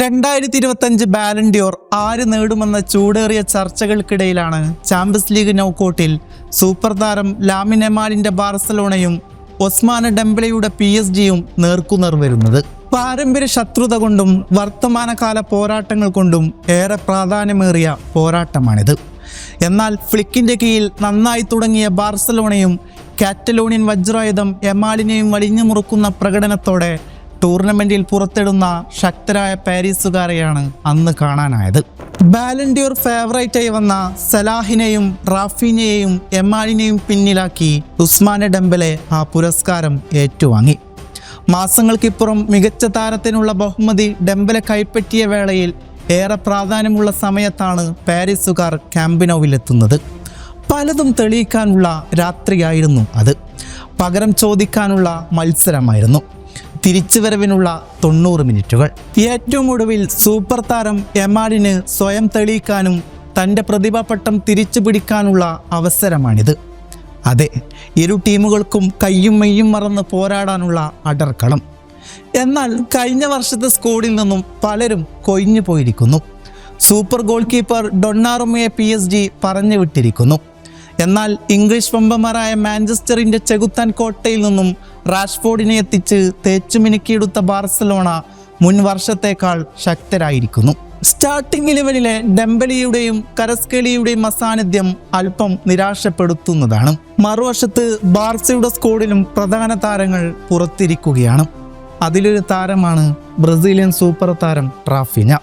രണ്ടായിരത്തി ഇരുപത്തഞ്ച് ബാലൻഡിയോർ ആര് നേടുമെന്ന ചൂടേറിയ ചർച്ചകൾക്കിടയിലാണ് ചാമ്പ്യൻസ് ലീഗ് നൗക്കൗട്ടിൽ സൂപ്പർ താരം ലാമിനെമാലിന്റെ ബാർസലോണയും ഒസ്മാന ഡംബ്ലയുടെ പി എസ് ജിയും നേർക്കുനേർ വരുന്നത്. പാരമ്പര്യ ശത്രുത കൊണ്ടും വർത്തമാനകാല പോരാട്ടങ്ങൾ കൊണ്ടും ഏറെ പ്രാധാന്യമേറിയ പോരാട്ടമാണിത്. എന്നാൽ ഫ്ലിക്കിന്റെ കീഴിൽ നന്നായി തുടങ്ങിയ ബാർസലോണയും കാറ്റലോണിയൻ വജ്രായുധം എമാലിനെയും വലിഞ്ഞു മുറുക്കുന്ന പ്രകടനത്തോടെ ടൂർണമെന്റിൽ പുറത്തിടുന്ന ശക്തരായ പാരീസുകാരെയാണ് അന്ന് കാണാനായത്. ബാലൻഡ്യൂർ ഫേവറേറ്റായി വന്ന സലാഹിനെയും റാഫീനെയും എമാലിനെയും പിന്നിലാക്കി ഉസ്മാനെ ഡംബലെ ആ പുരസ്കാരം ഏറ്റുവാങ്ങി. മാസങ്ങൾക്കിപ്പുറം മികച്ച താരത്തിനുള്ള ബഹുമതി ഡംബലെ കൈപ്പറ്റിയ വേളയിൽ ഏറെ പ്രാധാന്യമുള്ള സമയത്താണ് പാരീസുകാർ ക്യാമ്പിനോവിലെത്തുന്നത്. പലതും തെളിയിക്കാനുള്ള രാത്രിയായിരുന്നു അത്. പകരം ചോദിക്കാനുള്ള മത്സരമായിരുന്നു. തിരിച്ചുവരവിനുള്ള തൊണ്ണൂറ് മിനിറ്റുകൾ. ഏറ്റവും ഒടുവിൽ സൂപ്പർ താരം എമാഡിന് സ്വയം തെളിയിക്കാനും തന്റെ പ്രതിഭാപട്ടം തിരിച്ചു പിടിക്കാനുള്ള അവസരമാണിത്. അതെ ഇരു ടീമുകൾക്കും കയ്യും മെയ്യും മറന്ന് പോരാടാനുള്ള അടർക്കളം. എന്നാൽ കഴിഞ്ഞ വർഷത്തെ സ്കോഡിൽ നിന്നും പലരും കൊഴിഞ്ഞു പോയിരിക്കുന്നു. സൂപ്പർ ഗോൾ കീപ്പർ ഡൊണ്ണാറുമയെ പി എസ് ജി പറഞ്ഞു വിട്ടിരിക്കുന്നു എന്നാൽ ഇംഗ്ലീഷ് വമ്പന്മാരായ മാഞ്ചസ്റ്ററിന്റെ ചെകുത്താൻ കോട്ടയിൽ നിന്നും റാഷ്ഫോർഡിനെ എത്തിച്ച് തേച്ചു മിനുക്കിയെടുത്ത ബാർസലോണ മുൻ വർഷത്തേക്കാൾ ശക്തരായിരിക്കുന്നു. സ്റ്റാർട്ടിംഗ് ഇലവനിലെ ഡെമ്പലിയുടെയും കരസ്കേലിയുടെയും അസാന്നിധ്യം അല്പം നിരാശപ്പെടുത്തുന്നതാണ്. മറുവശത്ത് ബാർസയുടെ സ്കോഡിലും പ്രധാന താരങ്ങൾ പുറത്തിരിക്കുകയാണ്. അതിലൊരു താരമാണ് ബ്രസീലിയൻ സൂപ്പർ താരം റാഫിന.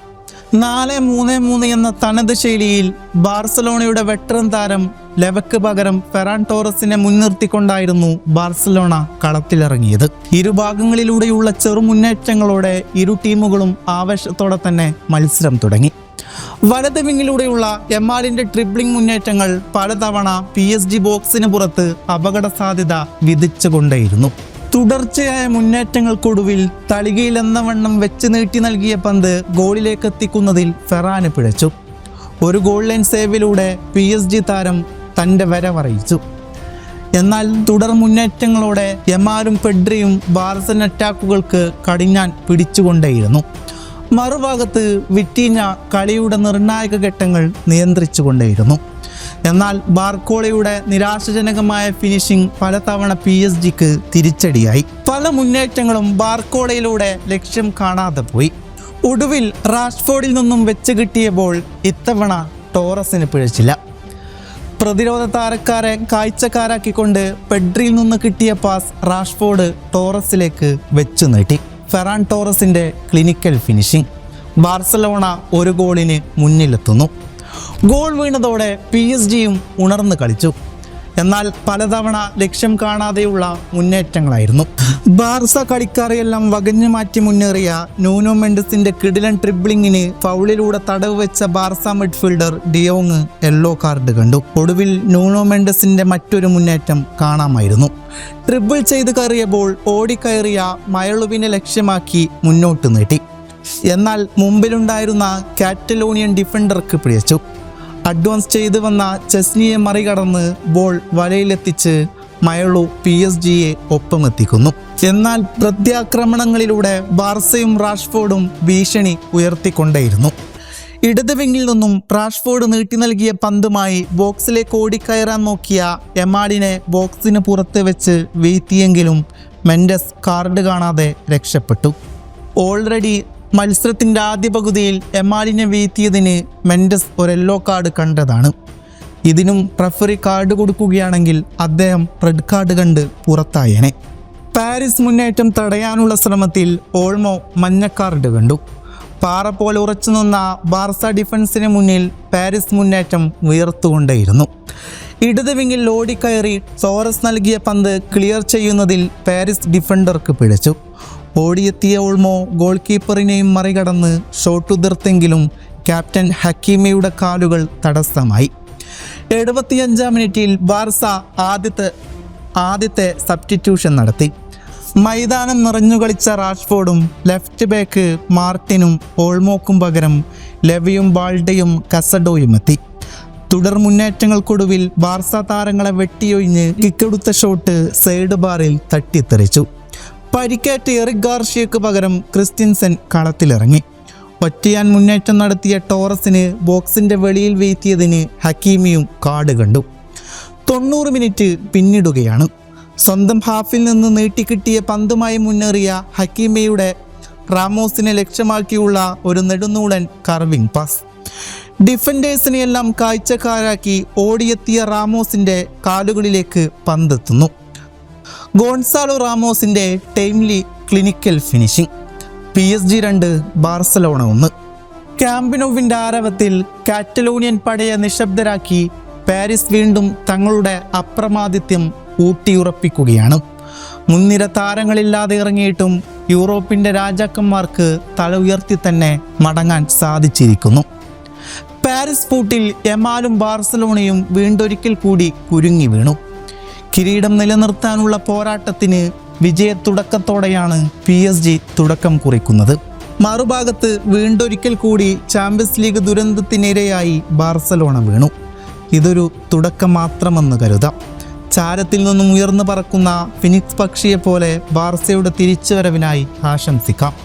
നാല് മൂന്ന് മൂന്ന് എന്ന തനത് ശൈലിയിൽ ബാർസലോണയുടെ വെട്ടറൻ താരം ലെവക്ക് പകരം ഫെറാൻ ടോറസിനെ മുൻനിർത്തിക്കൊണ്ടായിരുന്നു ബാർസലോണ കളത്തിലിറങ്ങിയത്. ഇരുഭാഗങ്ങളിലൂടെയുള്ള ചെറുമുന്നേറ്റങ്ങളോടെ ഇരു ടീമുകളും ആവേശത്തോടെ തന്നെ മത്സരം തുടങ്ങി. വലത് വിങ്ങിലൂടെയുള്ള എമാലിന്റെ ട്രിപ്ലിംഗ് മുന്നേറ്റങ്ങൾ പലതവണ പി എസ് ജി ബോക്സിന് പുറത്ത് അപകട സാധ്യത വിധിച്ചുകൊണ്ടേയിരുന്നു. തുടർച്ചയായ മുന്നേറ്റങ്ങൾക്കൊടുവിൽ തളികയിൽ എന്ന വണ്ണം വെച്ച് നീട്ടി നൽകിയ പന്ത് ഗോളിലേക്ക് എത്തിക്കുന്നതിൽ ഫെറാന് പിഴച്ചു. ഒരു ഗോൾ ലൈൻ സേവിലൂടെ പി എസ് ജി താരം തന്റെ വരവറിയിച്ചു എന്നാൽ തുടർ മുന്നേറ്റങ്ങളോടെ യമാലും പെഡ്രിയും ബാർസൻ അറ്റാക്കുകൾക്ക് കടിഞ്ഞാൻ പിടിച്ചുകൊണ്ടേയിരുന്നു. മറുഭാഗത്ത് വിറ്റീന കളിയുടെ നിർണായക ഘട്ടങ്ങൾ നിയന്ത്രിച്ചു കൊണ്ടേയിരുന്നു എന്നാൽ ബാർക്കോളയുടെ നിരാശജനകമായ ഫിനിഷിംഗ് പലതവണ പി എസ് ജിക്ക് തിരിച്ചടിയായി. പല മുന്നേറ്റങ്ങളും ബാർക്കോളയിലൂടെ ലക്ഷ്യം കാണാതെ പോയി. ഒടുവിൽ റാഷ്ഫോർഡിൽ നിന്നും വെച്ച് കിട്ടിയ ബോൾ ഇത്തവണ ടോറസിന് പിഴച്ചില്ല. പ്രതിരോധ താരക്കാരെ കാഴ്ചക്കാരാക്കിക്കൊണ്ട് പെഡ്രിയിൽ നിന്ന് കിട്ടിയ പാസ് റാഷ്ഫോർഡ് ടോറസിലേക്ക് വെച്ചു നീട്ടി. ഫെറാൻ ടോറസിന്റെ ക്ലിനിക്കൽ ഫിനിഷിംഗ്. ബാർസലോണ ഒരു ഗോളിന് മുന്നിലെത്തുന്നു. ഗോൾ വീണതോടെ പി എസ് ജിയും ഉണർന്ന് കളിച്ചു. എന്നാൽ പലതവണ ലക്ഷ്യം കാണാതെയുള്ള മുന്നേറ്റങ്ങളായിരുന്നു. ബാർസ കളിക്കാരെയെല്ലാം വകഞ്ഞു മാറ്റി മുന്നേറിയ നൂനോ മെൻഡസിന്റെ കിടിലൻ ട്രിബ്ലിങ്ങിന് ഫൗളിലൂടെ തടവ് വെച്ച Barca midfielder de Jong yellow card കണ്ടു. ഒടുവിൽ നൂനോ മെൻഡസിന്റെ മറ്റൊരു മുന്നേറ്റം കാണാമായിരുന്നു. ട്രിബിൾ ചെയ്ത് കയറിയപ്പോൾ ഓടിക്കയറിയ മയളുവിനെ ലക്ഷ്യമാക്കി മുന്നോട്ട് നീട്ടി. എന്നാൽ മുമ്പിലുണ്ടായിരുന്ന കാറ്റലോണിയൻ ഡിഫൻഡർക്ക് പിഴച്ചു. അഡ്വാൻസ് ചെയ്തു വന്ന ചെസ്നിയെ മറികടന്ന് ബോൾ വലയിലെത്തിച്ച് മയളു പി എസ് ജിയെ ഒപ്പമെത്തിക്കുന്നു. എന്നാൽ പ്രത്യാക്രമണങ്ങളിലൂടെ ബാർസയും റാഷ്ഫോർഡും ഭീഷണി ഉയർത്തിക്കൊണ്ടേയിരുന്നു. ഇടത് വിങ്ങിൽ നിന്നും റാഷ്ഫോർഡ് നീട്ടി നൽകിയ പന്തുമായി ബോക്സിലേക്ക് ഓടിക്കയറാൻ നോക്കിയ എമാഡിനെ ബോക്സിന് പുറത്ത് വെച്ച് വീഴ്ത്തിയെങ്കിലും മെൻഡസ് കാർഡ് കാണാതെ രക്ഷപ്പെട്ടു. ഓൾറെഡി മത്സരത്തിന്റെ ആദ്യ പകുതിയിൽ എമാലിനെ വീഴ്ത്തിയതിന് മെൻഡസ് ഒരു യെല്ലോ കാർഡ് കണ്ടതാണ്. ഇതിനും റഫറി കാർഡ് കൊടുക്കുകയാണെങ്കിൽ അദ്ദേഹം റെഡ് കാർഡ് കണ്ട് പുറത്തായേനെ. പാരീസ് മുന്നേറ്റം തടയാനുള്ള ശ്രമത്തിൽ ഓൾമോ മഞ്ഞ കാർഡ് കണ്ടു. പാറ പോലെ ഉറച്ചു നിന്ന ബാർസ ഡിഫൻസിന് മുന്നിൽ പാരീസ് മുന്നേറ്റം ഉയർത്തുകൊണ്ടേയിരുന്നു ഇടത് വിങ്ങിൽ ഓടിക്കയറി സോറസ് നൽകിയ പന്ത് ക്ലിയർ ചെയ്യുന്നതിൽ പാരീസ് ഡിഫൻഡർക്ക് പിഴച്ചു. ഓടിയെത്തിയ ഓൾമോ ഗോൾ കീപ്പറിനെയും മറികടന്ന് ഷോട്ടുതിർത്തെങ്കിലും ക്യാപ്റ്റൻ ഹക്കീമയുടെ കാലുകൾ തടസ്സമായി. എഴുപത്തിയഞ്ചാം മിനിറ്റിൽ ബാർസ ആദ്യത്തെ ആദ്യത്തെ സബ്സ്റ്റിറ്റ്യൂഷൻ നടത്തി. മൈതാനം നിറഞ്ഞു കളിച്ച റാഷ്ഫോർഡും ലെഫ്റ്റ് ബാക്ക് മാർട്ടിനും ഓൾമോക്കും പകരം ലെവിയും ബാൾഡയും കസഡോയും എത്തി തുടർ മുന്നേറ്റങ്ങൾക്കൊടുവിൽ ബാർസ താരങ്ങളെ വെട്ടിയൊഴിഞ്ഞ് കിക്കെടുത്ത ഷോട്ട് സൈഡ് ബാറിൽ തട്ടിത്തെറിച്ചു. പരിക്കേറ്റ എറിക് ഗാർഷ്യക്ക് പകരം ക്രിസ്ത്യൻസൻ കളത്തിലിറങ്ങി. ഒറ്റയാൻ മുന്നേറ്റം നടത്തിയ ടോറസിന് ബോക്സിന്റെ വെളിയിൽ വീഴ്ത്തിയതിന് ഹക്കീമിയും കാർഡ് കണ്ടു. തൊണ്ണൂറ് മിനിറ്റ് പിന്നിടുകയാണ്. സ്വന്തം ഹാഫിൽ നിന്ന് നീട്ടിക്കിട്ടിയ പന്തുമായി മുന്നേറിയ ഹക്കീമയുടെ റാമോസിനെ ലക്ഷ്യമാക്കിയുള്ള ഒരു നെടുന്നൂടൻ കർവിംഗ് പാസ്. ഡിഫൻഡേഴ്സിനെയെല്ലാം കാഴ്ചക്കാരാക്കി ഓടിയെത്തിയ റാമോസിന്റെ കാലുകളിലേക്ക് പന്തെത്തുന്നു. Gonzalo റാമോസിന്റെ timely clinical finishing. P S G രണ്ട് ബാർസലോണ ഒന്ന്. ക്യാമ്പിനോവിന്റെ ആരവത്തിൽ കാറ്റലോണിയൻ പടയെ നിശബ്ദരാക്കി പാരീസ് വീണ്ടും തങ്ങളുടെ അപ്രമാദിത്യം ഊട്ടിയുറപ്പിക്കുകയാണ്. മുൻനിര താരങ്ങളില്ലാതെ ഇറങ്ങിയിട്ടും യൂറോപ്പിന്റെ രാജാക്കന്മാർക്ക് തല ഉയർത്തി തന്നെ മടങ്ങാൻ സാധിച്ചിരിക്കുന്നു. പാരീസ് ഫൂട്ടിൽ എമാലും ബാർസലോണയും വീണ്ടൊരിക്കൽ കൂടി കുരുങ്ങി വീണു. കിരീടം നിലനിർത്താനുള്ള പോരാട്ടത്തിന് വിജയത്തുടക്കത്തോടെയാണ് പി എസ് ജി തുടക്കം കുറിക്കുന്നത്. മറുഭാഗത്ത് വീണ്ടൊരിക്കൽ കൂടി ചാമ്പ്യൻസ് ലീഗ് ദുരന്തത്തിനിരയായി ബാർസലോണ വീണു. ഇതൊരു തുടക്കം മാത്രമെന്ന് കരുതാം. ചാരത്തിൽ നിന്നും ഉയർന്നു പറക്കുന്ന ഫിനിക്സ് പക്ഷിയെപ്പോലെ ബാർസയുടെ തിരിച്ചുവരവിനായി ആശംസിക്കാം.